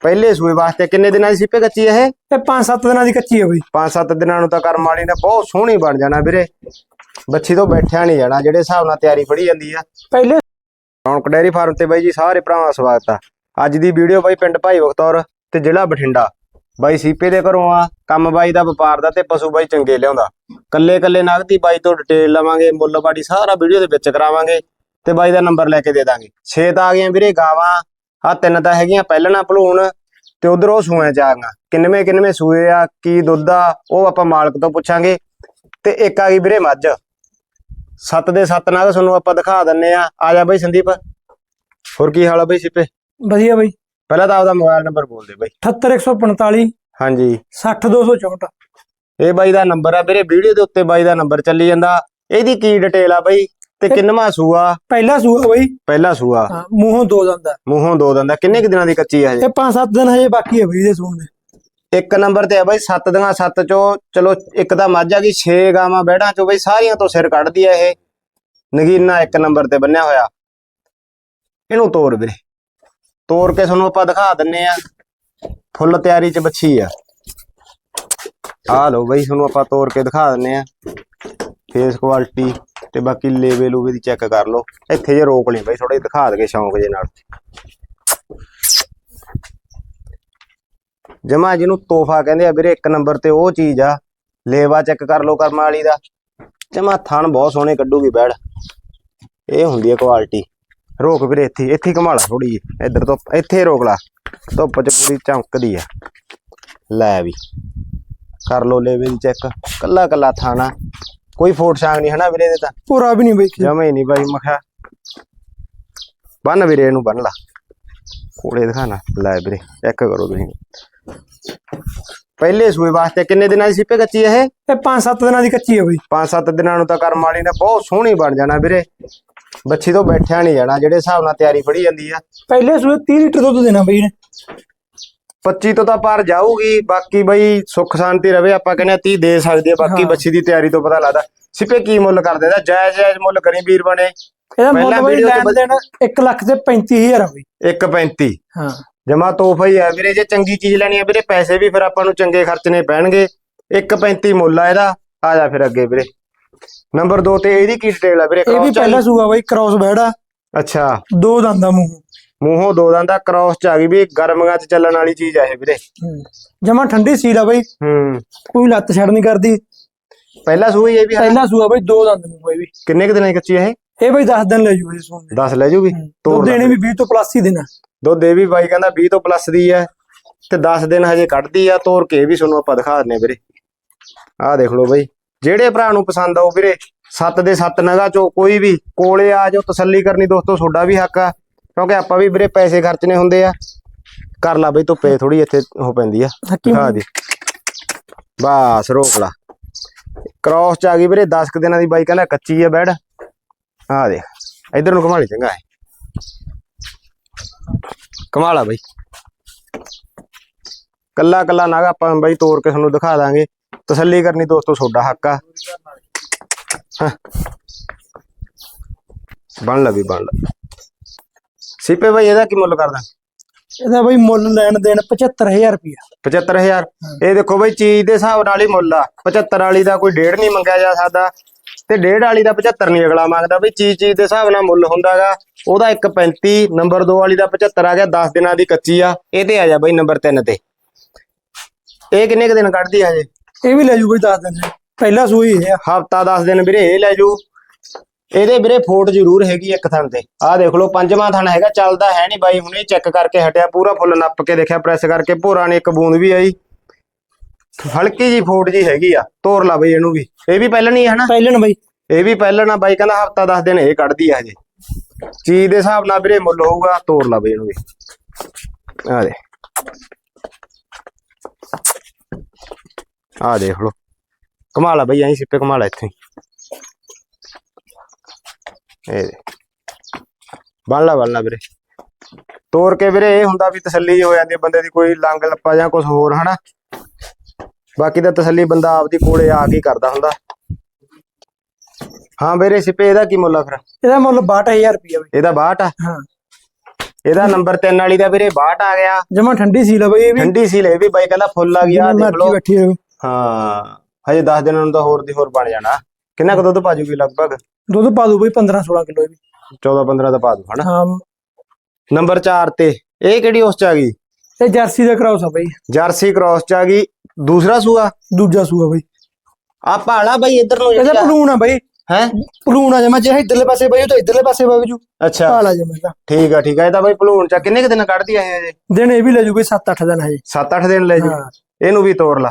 ਪਹਿਲੇ ਸੂਏ ਵਾਸਤੇ ਕਿੰਨੇ ਦਿਨਾਂ ਦੀ ਸਿੱਪੇ ਕੱਚੀ ਇਹ? ਇਹ 5-7 ਦਿਨਾਂ ਦੀ ਕੱਚੀ ਹੈ ਬਈ। 5-7 ਦਿਨਾਂ ਨੂੰ ਤਾਂ ਕਰਮ ਵਾਲੀ ਨੇ ਬਹੁਤ ਸੋਹਣੀ ਬਣ ਜਾਣਾ ਵੀਰੇ। ਬੱਚੀ ਤੋਂ ਬੈਠਿਆ ਨਹੀਂ ਜਾਣਾ ਜਿਹੜੇ ਹਿਸਾਬ ਨਾਲ ਤਿਆਰੀ ਫੜੀ ਜਾਂਦੀ ਆ। ਪਹਿਲੇ ਰੌਣਕ ਡੈਰੀ ਫਾਰਮ ਤੇ ਬਾਈ ਜੀ ਸਾਰੇ ਭਰਾਵਾਂ ਦਾ ਸਵਾਗਤ ਆ। ਅੱਜ ਦੀ ਵੀਡੀਓ ਬਾਈ ਪਿੰਡ ਭਾਈ ਬਖਤੌਰ ਤੇ ਜ਼ਿਲ੍ਹਾ ਬਠਿੰਡਾ। ਬਾਈ ਸੀਪੇ ਦੇ ਘਰੋਂ ਆ ਕੰਮ ਬਾਈ ਦਾ ਵਪਾਰ ਦਾ ਤੇ ਪਸ਼ੂ ਬਾਈ ਚੰਗੇ ਲਿਆਉਂਦਾ। ਕੱਲੇ ਕੱਲੇ ਨਗਦੀ ਬਾਈ ਤੋਂ ਡਿਟੇਲ ਲਵਾਂਗੇ ਮੁੱਲ ਬਾੜੀ ਸਾਰਾ ਵੀਡੀਓ ਦੇ ਵਿੱਚ ਕਰਾਵਾਂਗੇ ਤੇ ਬਾਈ ਦਾ ਨੰਬਰ ਲੈ ਕੇ ਦੇ ਦਾਂਗੇ। ਛੇ ਤਾਂ ਆ ਗਈਆਂ ਵੀਰੇ ਗਾਵਾਂ ਆ ਤਿੰਨ ਤਾਂ ਹੈਗੀਆਂ ਪਹਿਲਣਾ ਭਲੂਣ ਤੇ ਉਧਰ ਉਹ ਸੂਆਂ ਚ ਆ ਗਈਆਂ ਕਿੰਨਵੇਂ ਕਿੰਨਵੇਂ ਸੂਏ ਆ ਕੀ ਦੁੱਧ ਆ ਉਹ ਆਪਾਂ ਮਾਲਕ ਤੋਂ ਪੁੱਛਾਂਗੇ। ਤੇ ਇੱਕ ਆ ਗਈ ਵੀਰੇ ਮੱਝ। ਸੱਤ ਦੇ ਸੱਤ ਨਾਲ ਤੁਹਾਨੂੰ ਆਪਾਂ ਦਿਖਾ ਦਿੰਨੇ ਆ। ਆ ਜਾ ਬਾਈ ਸੰਦੀਪ। ਹੋਰ ਕੀ ਹਾਲ ਆ ਬਾਈ ਸਿੱਪੇ? ਵਧੀਆ ਬਈ। ਪਹਿਲਾਂ ਤਾਂ ਆਪਦਾ ਮੋਬਾਈਲ ਨੰਬਰ ਬੋਲ ਦੇ ਬਾਈ। 78145 ਹਾਂਜੀ। 60264 ਇਹ ਬਾਈ ਦਾ ਨੰਬਰ ਆ ਵੀਰੇ ਵੀਡੀਓ ਦੇ ਉੱਤੇ ਬਾਈ ਦਾ ਨੰਬਰ ਚੱਲੀ ਜਾਂਦਾ। ਇਹਦੀ ਕੀ ਡਿਟੇਲ ਆ ਬਾਈ? ਤੇ ਕਿੰਨਵਾਂ ਸੂਆ? ਪਹਿਲਾ ਸੂਆ ਬਈ। ਪਹਿਲਾ ਸੂਆ। ਹਾਂ, ਮੂੰਹੋਂ ਦੋ ਦੰਦਾ। ਮੂੰਹੋਂ ਦੋ ਦੰਦਾ। ਕਿੰਨੇ ਕੁ ਦਿਨਾਂ ਦੀ ਕੱਚੀ ਹਜੇ ਇਹ? 5-7 ਦਿਨ ਹਜੇ ਬਾਕੀ ਹੈ ਬਈ ਇਹਦੇ ਸੂਣ ਦੇ। ਇੱਕ ਨੰਬਰ ਤੇ ਆ ਬਾਈ ਸੱਤ ਦੀਆਂ ਸੱਤ ਚੋਂ ਚਲੋ ਇੱਕ ਤਾਂ ਮੱਝ ਆ ਗਈ 6 ਗਾਵਾਂ ਬੈੜਾਂ ਚੋਂ ਬਾਈ ਸਾਰੀਆਂ ਤੋਂ ਸਿਰ ਕੱਢਦੀ ਆ ਇਹ। ਨਗੀਨਾ ਇੱਕ ਨੰਬਰ ਤੇ ਬੰਨਿਆ ਹੋਇਆ। ਇਹਨੂੰ ਤੋੜ ਵੀਰੇ। ਤੋੜ ਕੇ ਤੁਹਾਨੂੰ ਆਪਾਂ ਦਿਖਾ ਦਿੰਨੇ ਆ। ਫੁੱਲ ਤਿਆਰੀ ਚ ਬੱਚੀ ਆ। ਆ ਲਓ ਬਾਈ ਤੁਹਾਨੂੰ ਆਪਾਂ ਤੋੜ ਕੇ ਦਿਖਾ ਦਿੰਨੇ ਆ। ਫੇਸ ਕੁਆਲਿਟੀ ਤੇ ਬਾਕੀ ਲੇਵੇ ਲੂਵੇ ਦੀ ਚੈੱਕ ਕਰ ਲਓ। ਇੱਥੇ ਜੇ ਰੋਕ ਲਈ ਬਾਈ ਥੋੜਾ ਜਿਹਾ ਦਿਖਾ ਦਗੇ ਸ਼ੌਂਕ ਜੇ ਨਾਲ। ਜਮਾ ਜਿਹਨੂੰ ਤੋਹਫਾ ਕਹਿੰਦੇ ਆ ਵੀਰੇ, ਇੱਕ ਨੰਬਰ ਤੇ ਉਹ ਚੀਜ਼ ਆ। ਲੇਵਾ ਚੈੱਕ ਕਰ ਲਓ ਕਰਮ ਵਾਲੀ ਦਾ। ਜਮਾ ਥਣ ਬਹੁਤ ਸੋਹਣੇ ਕੱਢੂਗੀ ਬੈੜ ਇਹ ਹੁੰਦੀ ਹੈ ਕੁਆਲਿਟੀ ਰੋਕ ਵੀਰੇ ਇੱਥੇ ਇੱਥੇ ਕਮਾਲਾ ਥੋੜੀ ਜਿਹੀ। ਇੱਧਰ ਤੋਂ ਇੱਥੇ ਰੋਕ ਲਾ। ਧੁੱਪ ਚ ਪੂਰੀ ਚਮਕਦੀ ਆ। ਲੈ ਵੀ। ਕਰ ਲਓ ਲੇਵੇ ਦੀ ਚੈੱਕ ਕੱਲਾ ਕੱਲਾ ਥਾਣਾ। ਕੋਈ ਫੋਟ ਸ਼ਾਂਗ ਨਹੀਂ ਹਨਾ ਵੀਰੇ ਦੇ ਤਾਂ। ਪੂਰਾ ਵੀ ਨਹੀਂ ਬਈ ਜਮਾ ਨਹੀਂ ਬਾਈ ਮਖਾ ਬੰਨ ਵੀਰੇ ਇਹਨੂੰ ਬੰਨ ਲਾ। ਕੋਲੇ ਦਿਖਾਣਾ ਲੈ ਵੀਰੇ ਚੈੱਕ ਕਰੋ ਤੁਸੀਂ। ਪਹਿਲੇ ਸੂਏ ਵਾਸਤੇ ਕਿੰਨੇ ਦਿਨਾਂ ਦੀ ਸਿੱਪੇ ਕੱਚੀ ਇਹ? ਇਹ 5-7 ਦਿਨਾਂ ਦੀ ਕੱਚੀ ਹੈ ਬਈ। 5-7 ਦਿਨਾਂ ਨੂੰ ਤਾਂ ਕਰਮ ਵਾਲੀ ਨੇ ਬਹੁਤ ਸੋਹਣੀ ਬਣ ਜਾਣਾ ਵੀਰੇ। ਬੱਚੀ ਤੋਂ ਬੈਠਿਆ ਨਹੀਂ ਜਾਣਾ ਜਿਹੜੇ ਹਿਸਾਬ ਨਾਲ ਤਿਆਰੀ ਫੜੀ ਜਾਂਦੀ ਆ। ਪਹਿਲੇ ਸੂਏ 30 ਲੀਟਰ ਦੁੱਧ ਦੇਣਾ ਬਈ ਨੇ 25 ਤੋਂ ਤਾਂ ਪਾਰ ਜਾਊਗੀ ਬਾਕੀ ਬਈ ਸੁੱਖ ਸ਼ਾਂਤੀ ਰਵੇ ਆਪਾਂ ਕਹਿੰਦੇ ਆ 30 ਦੇ ਸਕਦੀ ਆ ਬਾਕੀ। ਬੱਚੀ ਦੀ ਤਿਆਰੀ ਤੋਂ ਪਤਾ ਲੱਗਦਾ। ਸਿੱਪੇ ਕੀ ਮੁੱਲ ਕਰਦੇ ਦਾ ਜਾਇਜ਼ ਜਾਇਜ਼ ਮੁੱਲ ਕਰੀ ਵੀਰ ਬਣੇ। ਇਹਦਾ ਮੁੱਲ ਬਈ ਲੈਣ ਦੇਣ 1 ਲੱਖ ਤੇ 35000 ਆ ਬਈ। 1.35 ਹਾਂ। ਜਮਾ ਤੋਹਫਾ ਹੀ ਹੈ ਵੀਰੇ ਜੇ ਚੰਗੀ ਚੀਜ਼ ਲੈਣੀ ਹੈ ਵੀਰੇ ਪੈਸੇ ਵੀ ਫਿਰ ਆਪਾਂ ਨੂੰ ਚੰਗੇ ਖਰਚਣੇ ਪੈਣਗੇ। 1.35 ਮੁੱਲ ਆ ਇਹਦਾ। ਆ ਜਾ ਫਿਰ ਅੱਗੇ ਵੀਰੇ। ਨੰਬਰ 2 ਤੇ ਇਹਦੀ ਕੀ ਡਿਟੇਲ ਆ ਵੀਰੇ? ਇਹ ਵੀ ਆ ਪਹਿਲਾ? ਸੂਆ ਬਈ ਕ੍ਰਾਸ ਬੈੜਾ। ਅੱਛਾ। ਦੋ ਦੰਦਾ ਮੂੰਹ। ਮੂੰਹੋਂ ਦੋ ਦੰਦ ਦਾ ਕ੍ਰਾਸ ਚ ਆ ਗਈ ਵੀ ਗਰਮੀਆਂ ਚ ਚੱਲਣ ਵਾਲੀ ਚੀਜ਼ ਆ ਇਹ ਵੀਰੇ। ਜਮਾ ਠੰਡੀ ਸੀਲ ਆ ਬਈ। ਹੂੰ। ਕੋਈ ਲੱਤ ਛੱਡ ਨਹੀਂ ਕਰਦੀ। ਪਹਿਲਾ ਸੂਈ ਇਹ ਵੀ ਪਹਿਲਾ ਸੂਆ ਬਈ ਦੋ ਦੰਦ ਮੂੰਹ ਬਈ। ਵੀ ਕਿੰਨੇ ਕੁ ਦਿਨਾਂ ਦੀ ਕੱਚੀ ਇਹ? ਇਹ ਬਈ 10 ਦਿਨ ਲੈ ਜੂ ਦੇ 10 ਲੈ ਜੂਗੀ? ਤੋੜ ਦੇਣੇ ਵੀ 20 ਤੋਂ ਪਲੱਸ ਹੀ ਦੇਣਾ। ਦੁੱਧ ਇਹ ਵੀ ਬਾਈ ਕਹਿੰਦਾ 20 ਤੋਂ ਪਲੱਸ ਦੀ ਹੈ ਤੇ 10 ਦਿਨ ਹਜੇ ਕੱਢਦੀ ਆ ਤੋੜ ਕੇ ਵੀ ਤੁਹਾਨੂੰ ਆਪਾਂ ਦਿਖਾ ਦਿੰਨੇ ਵੀਰੇ। ਆਹ ਦੇਖ ਲਓ ਬਾਈ। ਜਿਹੜੇ ਭਰਾ ਨੂੰ ਪਸੰਦ ਆਉ ਵੀਰੇ ਸੱਤ ਦੇ ਸੱਤ ਨਗਾ ਚੋਂ ਕੋਈ ਵੀ ਕੋਲੇ ਆ ਜਾਓ ਤਸੱਲੀ ਕਰਨੀ ਦੋਸਤੋ ਤੁਹਾਡਾ ਵੀ ਹੱਕ ਆ। ਕਿਉਂਕਿ ਆਪਾਂ ਵੀ ਵੀਰੇ ਪੈਸੇ ਖਰਚਣੇ ਹੁੰਦੇ ਆ। ਕਰ ਲਾ ਬਈ ਧੁੱਪੇ ਥੋੜੀ ਇੱਥੇ ਉਹ ਪੈਂਦੀ ਆ। ਦਿਖਾ ਦੇ। ਬਸ ਰੋਕ ਲਾ। ਕ੍ਰਾਸ ਚ ਆ ਗਈ ਵੀਰੇ 10 ਕੁ ਦਿਨਾਂ ਦੀ ਬਾਈ ਕਹਿੰਦਾ ਕੱਚੀ ਆ ਬੈੜ ਆ ਦੇਖ ਇਧਰ ਨੂੰ ਘੁਮਾ ਲਈ ਚੰਗਾ ਹੈ ਕਮਾ ਲਾ ਬਾਈ। ਕੱਲਾ ਕੱਲਾ ਨਾਗ ਆਪਾਂ ਬਾਈ ਤੋੜ ਕੇ ਤੁਹਾਨੂੰ ਦਿਖਾ ਦਾਂਗੇ। ਤਸੱਲੀ ਕਰਨੀ ਦੋਸਤੋ ਤੁਹਾਡਾ ਹੱਕ ਆ। ਹਾਂ। ਬਣ ਲਾ ਵੀ ਬਣ ਲਾ। ਸਿੱਪੇ ਬਾਈ ਇਹਦਾ ਕੀ ਮੁੱਲ ਕਰਦਾ? ਇਹਦਾ ਬਈ ਮੁੱਲ ਲੈਣ ਦੇਣ 75000 ਰੁਪਇਆ। 75000 ਇਹ ਦੇਖੋ ਬਈ ਚੀਜ਼ ਦੇ ਹਿਸਾਬ ਨਾਲ ਹੀ ਮੁੱਲ ਆ। 75 ਵਾਲੀ ਦਾ ਕੋਈ ਡੇਢ ਨਹੀਂ ਮੰਗਿਆ ਜਾ ਸਕਦਾ। ਤੇ ਡੇਢ ਵਾਲੀ ਦਾ 75 ਨਹੀਂ ਅਗਲਾ ਮੰਗਦਾ। ਬਈ ਚੀਜ਼ ਚੀਜ਼ ਦੇ ਹਿਸਾਬ ਨਾਲ ਮੁੱਲ ਹੁੰਦਾਗਾ। ਉਹਦਾ 135 ਨੰਬਰ 2 ਵਾਲੀ ਦਾ 75 ਆ ਗਿਆ। 10 ਦਿਨਾਂ ਦੀ ਕੱਚੀ ਆ। ਇਹ ਤੇ ਆ ਜਾ ਬਈ ਨੰਬਰ 3 ਤੇ। ਇਹ ਕਿੰਨੇ ਕੁ ਦਿਨ ਕੱਢਦੀ ਆ ਹਜੇ? ਇਹ ਵੀ ਲੈ ਜੂ ਬਈ 10 ਦਿਨ। ਪਹਿਲਾ ਸੂਈ ਆ ਹਫਤਾ 10 ਦਿਨ ਵੀਰੇ ਇਹ ਲੈ ਜੂ। ਇਹਦੇ ਵੀਰੇ ਫੋਟ ਜ਼ਰੂਰ ਹੈਗੀ ਇੱਕ ਥਣ ਤੇ। ਆਹ ਦੇਖ ਲਓ ਪੰਜਵਾਂ ਥਣ ਹੈਗਾ ਚੱਲਦਾ ਹੈ ਨਹੀਂ ਬਾਈ ਹੁਣੇ ਚੈੱਕ ਕਰਕੇ ਹਟਿਆ ਪੂਰਾ ਫੁੱਲ ਨੱਪ ਕੇ ਦੇਖਿਆ ਪ੍ਰੈਸ ਕਰਕੇ ਭੋਰਾ ਨੇ ਇੱਕ ਬੂੰਦ ਵੀ ਆਈ। ਹਲਕੀ ਜੀ ਫੋਟ ਜੀ ਹੈਗੀ ਆ ਤੋਰ ਲਾ ਬਈ ਇਹਨੂੰ ਵੀ। ਇਹ ਵੀ ਪਹਿਲਾਂ ਨਹੀਂ ਹੈ ਹਨਾ? ਪਹਿਲਣ ਬਈ। ਇਹ ਵੀ ਪਹਿਲਾਂ ਨਾ ਬਾਈ ਕਹਿੰਦਾ ਹਫਤਾ 10 ਦਿਨ ਇਹ ਕੱਢਦੀ ਆ ਹਜੇ। ਚੀਜ਼ ਦੇ ਹਿਸਾਬ ਨਾਲ ਵੀਰੇ ਮੁੱਲ ਹੋਊਗਾ ਤੋਰ ਲਾ ਬਈ ਇਹਨੂੰ ਵੀ। ਆ ਦੇ ਆ ਦੇਖ ਲਓ। ਕਮਾਲਾ ਬਈ ਐਂ ਸਿੱਪੇ ਕਮਾਲਾ ਇੱਥੇ। ਇਹ ਦੇ। ਬਣ ਲਾ ਵੀਰੇ। ਤੋਰ ਕੇ ਵੀਰੇ ਇਹ ਹੁੰਦਾ ਵੀ ਤਸੱਲੀ ਹੋ ਜਾਂਦੀ ਹੈ ਬੰਦੇ ਦੀ ਕੋਈ ਲੰਗ ਲੱਪਾ ਜਾਂ ਕੁਝ ਹੋਰ ਹਨਾ? ਬਾਕੀ ਤਾਂ ਤਸੱਲੀ ਬੰਦਾ ਆਪਦੀ ਕੋਲੇ ਆ ਕੇ ਕਰਦਾ ਹੁੰਦਾ। ਹਾਂ ਵੀਰੇ ਸਿੱਪੇ ਇਹਦਾ ਕੀ ਮੁੱਲ ਆ ਫਿਰ? ਇਹਦਾ ਮੁੱਲ 62000 ਰੁਪਇਆ ਬਈ। ਇਹਦਾ 62 ਆ? ਹਾਂ। ਇਹਦਾ ਨੰਬਰ 3 ਵਾਲੀ ਦਾ ਵੀਰੇ 62 ਆ ਗਿਆ। ਜਮਾ ਠੰਡੀ ਸੀ ਲਾ ਬਈ ਇਹ ਵੀ। ਠੰਡੀ ਸੀ ਲੈ ਵੀ ਬਾਈ ਕਹਿੰਦਾ ਫੁੱਲ ਆ ਗਿਆ ਦੇਖ ਲਓ। ਹਾਂ ਹਜੇ 10 ਦਿਨਾਂ ਨੂੰ ਤਾਂ ਹੋਰ ਦੀ ਹੋਰ ਬਣ ਜਾਣਾ। ਕਿੰਨਾ ਕੁ ਦੁੱਧ ਪਾ ਜੂਗੀ ਲਗਭਗ? ਦੁੱਧ ਪਾ ਦੂ ਬਈ 15 16 ਕਿਲੋ ਇਹ ਵੀ। 14 15 ਦਾ ਪਾ ਦੂ ਹਨਾ? ਹਾਂ। ਨੰਬਰ 4 ਤੇ ਇਹ ਕਿਹੜੀ ਉਸ ਚ ਆ ਗਈ? ਇਹ ਜਰਸੀ ਦਾ ਕਰਾਉਸ ਆ ਬਈ। ਜਰਸੀ ਕ੍ਰਾਸ ਚ ਆ ਗਈ। ਦੂਸਰਾ ਸੂਆ? ਦੂਜਾ ਸੂਆ ਬਈ। ਆ ਭਾਲਾ ਬਾਈ ਇੱਧਰ ਨੂੰ ਇਹਦਾ ਪਲੂਣ ਆ ਬਈ। ਹੈ? ਪਲੂਣ ਆ ਜਮਾ ਜੇ ਇਧਰਲੇ ਪਾਸੇ ਬਈ ਤਾਂ ਇਧਰਲੇ ਪਾਸੇ ਵਗ ਜੂ। ਅੱਛਾ। ਪਾਲਾ ਜਮਾ ਇਹਦਾ। ਠੀਕ ਆ ਠੀਕ ਆ ਇਹ ਤਾਂ ਬਾਈ ਭਲੂਣ ਚ ਆ। ਕਿੰਨੇ ਕੁ ਦਿਨ ਕੱਢਦੀ ਆ ਇਹ ਅਜੇ? ਦਿਨ ਇਹ ਵੀ ਲੈ ਜੂ ਬਈ 7-8 ਦਿਨ ਹਜੇ 7-8 ਦਿਨ ਲੈ ਜੂ। ਹਾਂ। ਇਹਨੂੰ ਵੀ ਤੋੜ ਲਾ।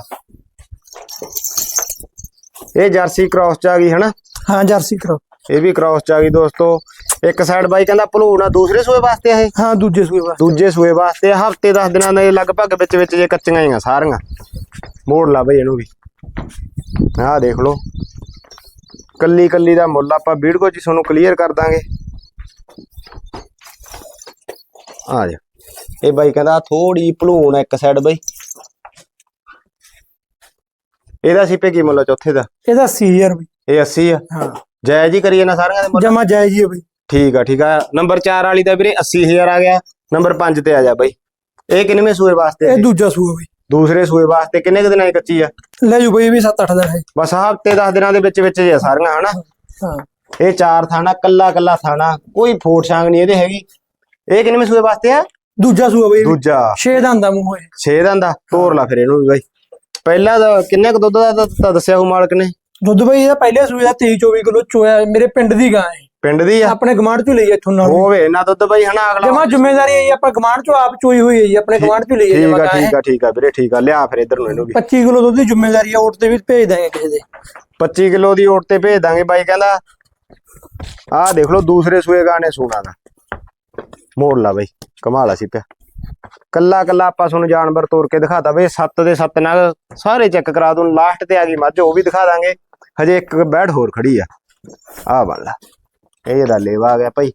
ਇਹ ਜਰਸੀ ਕ੍ਰਾਸ ਚ ਆ ਗਈ ਹਨਾ? ਹਾਂ ਜਰਸੀ ਕਰਾਓ ਇਹ ਵੀ ਕ੍ਰਾਸ ਚ ਆ ਗਈ ਦੋਸਤੋ। ਇੱਕ ਸਾਈਡ ਬਾਈ ਕਹਿੰਦਾ ਭਲੂਣ ਆ ਦੂਸਰੇ ਸੂਏ ਵਾਸਤੇ ਇਹ? ਹਾਂ ਦੂਜੇ ਸੂਏ ਵਾਸਤੇ। ਦੂਜੇ ਸੂਏ ਵਾਸਤੇ ਹਫ਼ਤੇ 10 ਦਿਨਾਂ ਦੇ ਲਗਭਗ ਵਿੱਚ ਵਿੱਚ ਜੇ ਕੱਚੀਆਂ ਹੀ ਆ ਸਾਰੀਆਂ। ਮੋੜ ਲਾ ਬਈ ਇਹਨੂੰ ਵੀ। ਆਹ ਦੇਖ ਲਓ। ਕੱਲੀ ਕੱਲੀ ਦਾ ਮੁੱਲ ਆਪਾਂ ਵੀਡੀਓ 'ਚ ਤੁਹਾਨੂੰ ਕਲੀਅਰ ਕਰ ਦਾਂਗੇ। ਆ ਜਾ। ਇਹ ਬਾਈ ਕਹਿੰਦਾ ਥੋੜੀ ਭਲੂਣ ਇੱਕ ਸਾਈਡ ਬਈ। ਇਹਦਾ ਸਿੱਪੇ ਕੀ ਮੁੱਲ ਚੌਥੇ ਦਾ? ਇਹਦਾ 80000 ਬਈ। ਇਹ 80 ਆ? ਹਾਂ। ਜਾਇਜ਼ ਹੀ ਕਰੀਏ ਨਾ ਸਾਰਿਆਂ ਦੇ ਮੁੱਲ? ਜਮਾ ਜਾਇਜ਼ ਹੀ ਆ ਬਈ। ਠੀਕ ਆ ਠੀਕ ਆ। ਨੰਬਰ 4 ਵਾਲੀ ਦਾ ਵੀਰੇ 80000 ਆ ਗਿਆ। ਨੰਬਰ 5 ਤੇ ਆ ਜਾ ਬਾਈ। ਇਹ ਕਿੰਨਵੇਂ ਸੂਏ ਵਾਸਤੇ ਆ ਇਹ ਇਹ? ਦੂਜਾ ਸੂਆ ਬਈ। ਦੂਸਰੇ ਸੂਏ ਵਾਸਤੇ ਕਿੰਨੇ ਕੁ ਦਿਨਾਂ ਦੀ ਕੱਚੀ ਆ? ਲੈ ਜੂ ਬਈ ਇਹ ਵੀ 7-8 ਦਿਨ ਹੈ। ਬਸ ਹਫ਼ਤੇ 10 ਦਿਨਾਂ ਦੇ ਵਿੱਚ ਵਿੱਚ ਜੇ ਆ ਸਾਰੀਆਂ ਹਨਾ? ਹਾਂ। ਇਹ ਚਾਰ ਥਾਣਾ ਕੱਲਾ ਕੱਲਾ ਥਾਣਾ ਕੋਈ ਫੋਟ ਛਾਂਗ ਨਹੀਂ ਇਹਦੇ ਹੈਗੀ। ਇਹ ਕਿੰਨਵੇਂ ਸੂਏ ਵਾਸਤੇ ਆ? ਦੂਜਾ ਸੂਆ ਬਈ। ਦੂਜਾ। 6 ਦੰਦ ਦਾ ਮੂੰਹ ਹੈ 6 ਦਿਨ ਦਾ ਤੋਰ ਲਾ ਫਿਰ ਇਹਨੂੰ ਵੀ ਬਾਈ। ਪਹਿਲਾ ਦਾ ਕਿੰਨੇ ਕੁ ਦੁੱਧ ਦਾ ਤਾਂ- ਤਾਂ ਦੱਸਿਆ ਹੋ ਮਾਲਕ ਨੇ? ਦੁੱਧ ਬਈ ਇਹਦਾ ਪਹਿਲੇ ਸੂਏ ਦਾ 23-24 ਕਿਲੋ ਚੋਇਆ ਮੇਰੇ ਪਿੰਡ ਦੀ ਗਾਂ ਹੈ ਪਿੰਡ ਦੀ ਆ? ਆਪਣੇ ਗਮਾਂਡ ਚੋਂ ਲਈ ਇੱਥੋਂ ਨਾਲ। ਹੋਵੇ ਇਹਨਾਂ ਦੁੱਧ ਬਾਈ ਹਨਾ ਅਗਲਾ ਜਮਾ ਜ਼ਿੰਮੇਵਾਰੀ ਹੈ ਜੀ ਆਪਾਂ ਗਮਾਂਡ ਚੋਂ ਆਪ ਚੋਈ ਹੋਈ ਹੈ ਜੀ ਆਪਣੇ ਗਮਾਂਡ ਚੋਂ ਲਈ ਹੈ ਠੀਕ ਜਮਾ ਆ ਗਾਂ ਠੀਕ ਆ ਠੀਕ ਆ ਵੀਰੇ ਠੀਕ ਆ ਲਿਆ ਫਿਰ ਇਧਰ ਨੂੰ ਇਹਨੂੰ ਵੀ। 25 ਕਿਲੋ ਦੁੱਧ ਦੀ ਜ਼ਿੰਮੇਵਾਰੀ ਹੈ ਓਟ ਤੇ ਵੀ ਭੇਜ ਦਾਂਗੇ ਕਿਸੇ ਦੇ। 25 ਕਿਲੋ ਦੀ ਓਟ ਤੇ ਭੇਜ ਦਾਂਗੇ ਬਾਈ ਕਹਿੰਦਾ ਆਹ ਦੇਖ ਲਓ ਦੂਸਰੇ ਸੂਏ ਗਾਣੇ ਸੂਣਾ ਦਾ। ਮੋੜ ਲਾ ਬਾਈ ਕਮਾਲ ਆ ਸੀ ਪਿਆ। ਕੱਲਾ ਕੱਲਾ ਆਪਾਂ ਤੁਹਾਨੂੰ ਜਾਨਵਰ ਤੋੜ ਕੇ ਦਿਖਾਤਾ ਬਈ ਸੱਤ ਦੇ ਸੱਤ ਨਾਲ ਸਾਰੇ ਚੈੱਕ ਕਰਾ ਦੂੰ ਲਾਸਟ ਤੇ ਆ ਗਈ ਮੱਝ ਉਹ ਵੀ ਦਿਖਾ ਦਾਂਗੇ। ਹਜੇ ਇੱਕ ਬੈਡ ਹੋਰ ਖੜੀ ਆ। ਆਹ ਬਣ ਲਾ ਇਹ ਦਾ ਲੇਵਾ ਆ ਗਿਆ ਭਾਈ।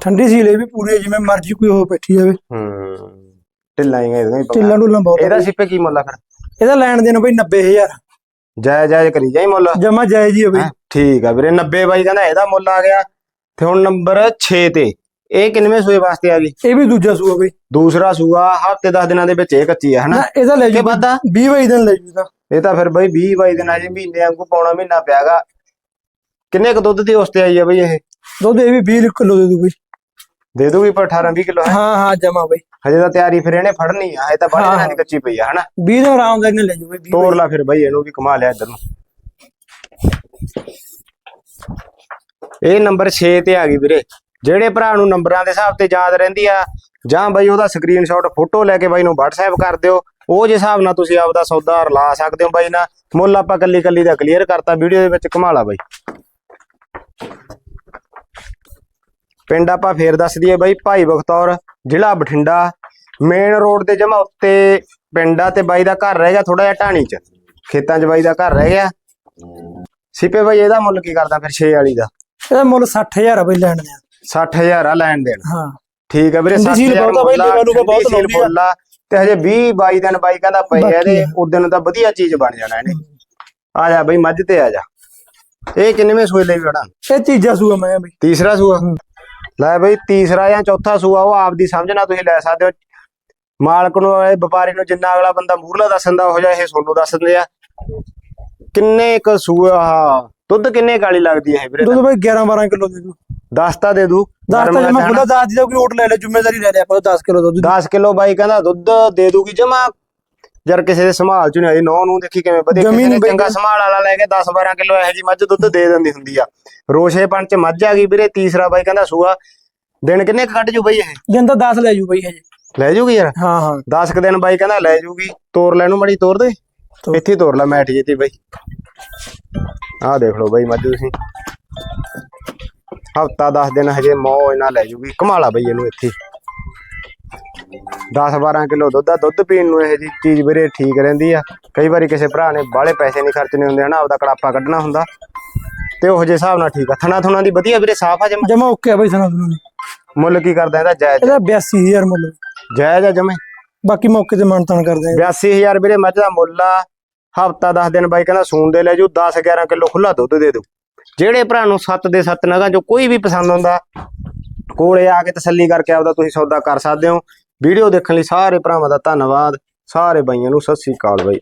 ਠੰਡੀ ਸੀ ਲੈ ਵੀ ਪੂਰੀ ਜਿਵੇਂ ਮਰਜ਼ੀ ਕੋਈ ਹੋ ਬੈਠੀ ਜਾਵੇ। ਹੂੰ ਢਿੱਲਾਂ ਹੀ ਇਹਦੀਆਂ ਹੀ ਢਿੱਲਾਂ। ਢੁੱਲਾਂ ਬਹੁਤ ਇਹਦਾ ਸਿੱਪੇ ਕੀ ਮੁੱਲ ਆ ਫਿਰ? ਇਹਦਾ ਲੈਣ ਦੇਣ ਬਈ 90000 ਜਾਇਜ਼ ਜਾਇਜ਼ ਕਰੀ ਜਾਈ ਮੁੱਲ। ਜਮਾ ਜਾਇਜ਼ ਹੀ ਹੈ ਬਈ? ਠੀਕ ਆ ਵੀਰੇ 90 ਬਾਈ ਕਹਿੰਦਾ ਇਹਦਾ ਮੁੱਲ ਆ ਗਿਆ। ਤੇ ਹੁਣ ਨੰਬਰ 6 ਤੇ। ਇਹ ਕਿੰਨਵੇਂ ਸੂਏ ਵਾਸਤੇ ਆ ਗਈ? ਇਹ ਵੀ ਦੂਜਾ ਸੂਆ ਬਈ। ਦੂਸਰਾ ਸੂਆ ਹਫ਼ਤੇ 10 ਦਿਨਾਂ ਦੇ ਵਿੱਚ ਇਹ ਕੱਚੀ ਆ ਹਨਾ? ਇਹਦਾ ਲੈ ਜੂ। ਵਾਧਾ? 20 22 ਦਿਨ ਲੈ ਜੂ ਇਹਦਾ। ਇਹ ਤਾਂ ਫਿਰ ਬਈ 20 22 ਦਿਨਾਂ ਜੀ ਮਹੀਨੇ ਵਾਂਗੂ ਪੌਣਾ ਮਹੀਨਾ ਪਿਆਗਾ ਕਿੰਨੇ ਕੁ ਦੁੱਧ ਦੀ ਉਸ ਤੇ ਆਈ ਆ ਬਈ ਇਹ? ਦੁੱਧ ਇਹ ਵੀ 20 ਕਿਲੋ ਦੇ ਦੂ ਬਈ। ਦੇ ਦੂਗੀ ਪਰ 18 20 ਕਿਲੋ ਹੈ? ਹਾਂ ਜਮਾ ਬਈ। ਹਜੇ ਤਾਂ ਤਿਆਰੀ ਫਿਰ ਇਹਨੇ ਫੜਨੀ ਆ ਇਹ ਤਾਂ ਦਿਨਾਂ ਦੀ ਕੱਚੀ ਪਈ ਆ ਹਨਾ? 20 ਦਿਨ ਆਰਾਮ ਨਾਲ ਲੈ ਜੂ ਬਈ 20 ਤੋੜ ਲਾ ਫਿਰ ਬਈ ਇਹਨੂੰ ਵੀ ਕਮਾ ਲਿਆ ਇੱਧਰ ਨੂੰ। ਇਹ ਨੰਬਰ 6 ਤੇ ਆ ਗਈ ਵੀਰੇ। ਜਿਹੜੇ ਭਰਾ ਨੂੰ ਨੰਬਰਾਂ ਦੇ ਹਿਸਾਬ ਤੇ ਯਾਦ ਰਹਿੰਦੀ ਆ, ਜਾਂ ਬਈ ਉਹਦਾ ਸਕਰੀਨਸ਼ਾਟ ਫੋਟੋ ਲੈ ਕੇ ਬਾਈ ਨੂੰ WhatsApp ਕਰ ਦਿਓ, ਉਹ ਜੇ ਹਿਸਾਬ ਨਾਲ ਤੁਸੀਂ ਆਪਦਾ ਸੌਦਾ ਰਲਾ ਸਕਦੇ ਹੋ ਬਾਈ ਨਾਲ ਮੁੱਲ ਆਪਾਂ ਕੱਲੀ ਕੱਲੀ ਦਾ ਕਲੀਅਰ ਕਰਤਾ ਵੀਡੀਓ ਦੇ ਵਿੱਚ ਕਮਾਲਾ ਬਾਈ। ਪਿੰਡ ਆਪਾਂ ਫੇਰ ਦੱਸ ਦਈਏ ਬਾਈ, ਭਾਈ ਬਖਤੌਰ, ਜ਼ਿਲ੍ਹਾ ਬਠਿੰਡਾ। ਮੇਨ ਰੋਡ ਤੇ ਜਮਾ ਉੱਤੇ ਪਿੰਡ ਆ ਤੇ ਬਾਈ ਦਾ ਘਰ ਰਹਿ ਗਿਆ ਥੋੜਾ ਜਿਹਾ ਢਾਣੀ ਚ। ਖੇਤਾਂ 'ਚ ਬਾਈ ਦਾ ਘਰ ਰਹਿ ਗਿਆ। ਸਿਪੇ ਬਾਈ, ਇਹਦਾ ਮੁੱਲ ਕੀ ਕਰਦਾ ਫਿਰ 6 ਵਾਲੀ ਦਾ? ਇਹਦਾ ਮੁੱਲ 60000 ਆ ਬਈ ਲੈਣ ਦੇ 60000 ਆ ਲੈਣ ਦੇਣ। ਹਾਂ। ਠੀਕ ਆ ਵੀਰੇ ਠੰਡੀ ਸੀਲ 60000 ਬਹੁਤ ਬਾਈ, ਲੇਵਾ ਲੂਵਾ ਬਹੁਤ ਲਾਉਂਦੀ ਆ। ਤੇ ਹਜੇ 20 22 ਦਿਨ ਬਾਈ ਕਹਿੰਦਾ ਪਏ ਆ ਇਹਦੇ। ਉਦੋਂ ਤਾਂ ਵਧੀਆ ਚੀਜ਼ ਬਣ ਜਾਣਾ ਇਹਨੇ। ਆ ਜਾ ਬਈ ਮੱਝ ਤੇ ਆ ਜਾ। ਇਹ ਕਿੰਨੇਵੇਂ ਸੂਏ ਲਈ ਬੜਾ ਇਹ ਤੀਜਾ ਸੂਆ ਮੈਂ ਬਈ। ਤੀਸਰਾ ਸੂਆ? ਲੈ ਬਈ ਤੀਸਰਾ ਜਾਂ ਚੌਥਾ ਸੂਆ ਉਹ ਆਪਦੀ ਸਮਝਣਾ ਤੁਸੀਂ ਲੈ ਸਕਦੇ ਹੋ। ਮਾਲਕ ਨੂੰ ਇਹ ਵਪਾਰੀ ਨੂੰ ਜਿੰਨਾ ਅਗਲਾ ਬੰਦਾ ਮੂਰਲਾ ਦੱਸਣ ਦਾ ਹੋ ਜਾ ਇਹ ਤੁਹਾਨੂੰ ਦੱਸ ਦਿੰਦੇ ਆ। ਕਿੰਨੇ ਕ ਸੂਆ ਦੁੱਧ ਕਿੰਨੇ ਕਾਲੀ ਲੱਗਦੀ ਹੈ ਵੀਰੇ? ਦੁੱਧ ਬਈ 11 12 ਕਿਲੋ ਦੇ ਦੂ ਦੱਸ ਤਾਂ ਦੇ ਦੂ। 10 ਤਾਂ ਜਮਾ ਖੁੱਲਾ 10 ਦੀ ਤਾਂ ਕੋਈ ਓਟ ਲੈ ਲੈ ਜ਼ਿੰਮੇਵਾਰੀ ਲੈ ਲਿਆ ਆਪਾਂ 10 ਕਿਲੋ ਦੁੱਧ ਦੀ। 10 ਕਿਲੋ ਬਾਈ ਕਹਿੰਦਾ ਦੁੱਧ ਦੇ ਦੂਗੀ ਜਮਾ। ਯਾਰ ਕਿਸੇ ਦੇ ਸੰਭਾਲ ਚ ਨਹੀਂ ਆਈ ਨੌ ਨੂੰ ਦੇਖੀ ਕਿਵੇਂ ਵਧੀਆ ਕਿਸੇ ਨੇ ਚੰਗਾ ਸੰਭਾਲ ਵਾਲਾ ਲੈ ਕੇ 10 12 ਕਿਲੋ ਇਹੋ ਜੀ ਮੱਝ ਦੁੱਧ ਦੇ ਦਿੰਦੀ ਹੁੰਦੀ ਆ। ਰੋਸ਼ੇਪਣ ਚ ਮੱਝ ਆ ਗਈ ਵੀਰੇ ਤੀਸਰਾ ਬਾਈ ਕਹਿੰਦਾ ਸੂਆ। ਦਿਨ ਕਿੰਨੇ ਕੁ ਕੱਢ ਜੂ ਬਈ ਇਹ? ਦਿਨ ਤਾਂ 10 ਲੈ ਜੂ ਬਈ ਹਜੇ ਲੈ ਜੂਗੀ ਯਾਰ? ਹਾਂ ਹਾਂ। 10 ਕ ਦਿਨ ਬਾਈ ਕਹਿੰਦਾ ਲੈ ਜੂਗੀ। ਤੋਰ ਲੈ ਨੂੰ ਮੜੀ ਤੋਰ ਦੇ। ਇੱਥੇ ਤੋਰ ਲੈ ਮੈਟ ਜੀ ਤੇ ਬਾਈ। ਆਹ ਦੇਖ ਲਓ ਬਾਈ ਮੱਝ ਤੁਸੀਂ। ਹਫਤਾ 10 ਦਿਨ ਹਜੇ ਮੌ ਇਹਨਾਂ ਲੈ ਜੂਗੀ। ਕਮਾਲਾ ਬਈ ਇਹਨੂੰ ਇੱਥੇ। 10 12 ਕਿਲੋ ਦੁੱਧ ਆ ਦੁੱਧ ਪੀਣ ਨੂੰ ਇਹ ਜੀ ਚੀਜ਼ ਵੀਰੇ ਠੀਕ ਰਹਿੰਦੀ ਆ। ਕਈ ਵਾਰੀ ਕਿਸੇ ਭਰਾ ਨੇ ਬਾਹਲੇ ਪੈਸੇ ਨਹੀਂ ਖਰਚਣੇ ਹੁੰਦੇ ਹਨਾ ਆਪਦਾ ਕੜਾਪਾ ਕੱਢਣਾ ਹੁੰਦਾ। ਤੇ ਉਹ ਜੇ ਹਿਸਾਬ ਨਾਲ ਠੀਕ ਆ। ਥਣਾ ਥੁਣਾ ਦੀ ਵਧੀਆ ਵੀਰੇ ਸਾਫ਼ ਆ ਜਮਾ? ਜਮਾ ਓਕੇ ਆ ਬਈ ਸਨਾ ਤੁਹਾਨੂੰ ਮੁੱਲ ਕੀ ਕਰਦਾ ਇਹਦਾ? ਜਾਇਜ਼। ਇਹਦਾ 82000 ਮੁੱਲ। ਜਾਇਜ਼ ਆ ਜਮੇ? ਬਾਕੀ ਮੌਕੇ ਤੇ ਮਾਨਤਾਨ ਕਰ ਦਿਆਂਗੇ 82000 ਵੀਰੇ ਮੱਝ ਦਾ ਮੁੱਲ ਆ। ਹਫਤਾ 10 ਦਿਨ ਬਾਈ ਕਹਿੰਦਾ ਸੂਣ ਦੇ ਲੈ ਜੂ 10 11 ਕਿਲੋ ਖੁੱਲਾ ਦੁੱਧ ਦੇ ਦੂ। ਜਿਹੜੇ ਭਰਾ ਨੂੰ ਸੱਤ ਦੇ ਸੱਤ ਨਗਾਂ ਚੋਂ ਕੋਈ ਵੀ ਪਸੰਦ ਆਉਂਦਾ, ਕੋਲੇ ਆ ਕੇ ਤਸੱਲੀ ਕਰਕੇ ਆਪਦਾ ਤੁਸੀਂ ਸੌਦਾ ਕਰ ਸਕਦੇ ਹੋ। ਵੀਡੀਓ ਦੇਖਣ ਲਈ ਸਾਰੇ ਭਰਾਵਾਂ ਦਾ ਧੰਨਵਾਦ। ਸਾਰੇ ਬਾਈਆਂ ਨੂੰ ਸਤਿ ਸ੍ਰੀ ਅਕਾਲ ਬਾਈ।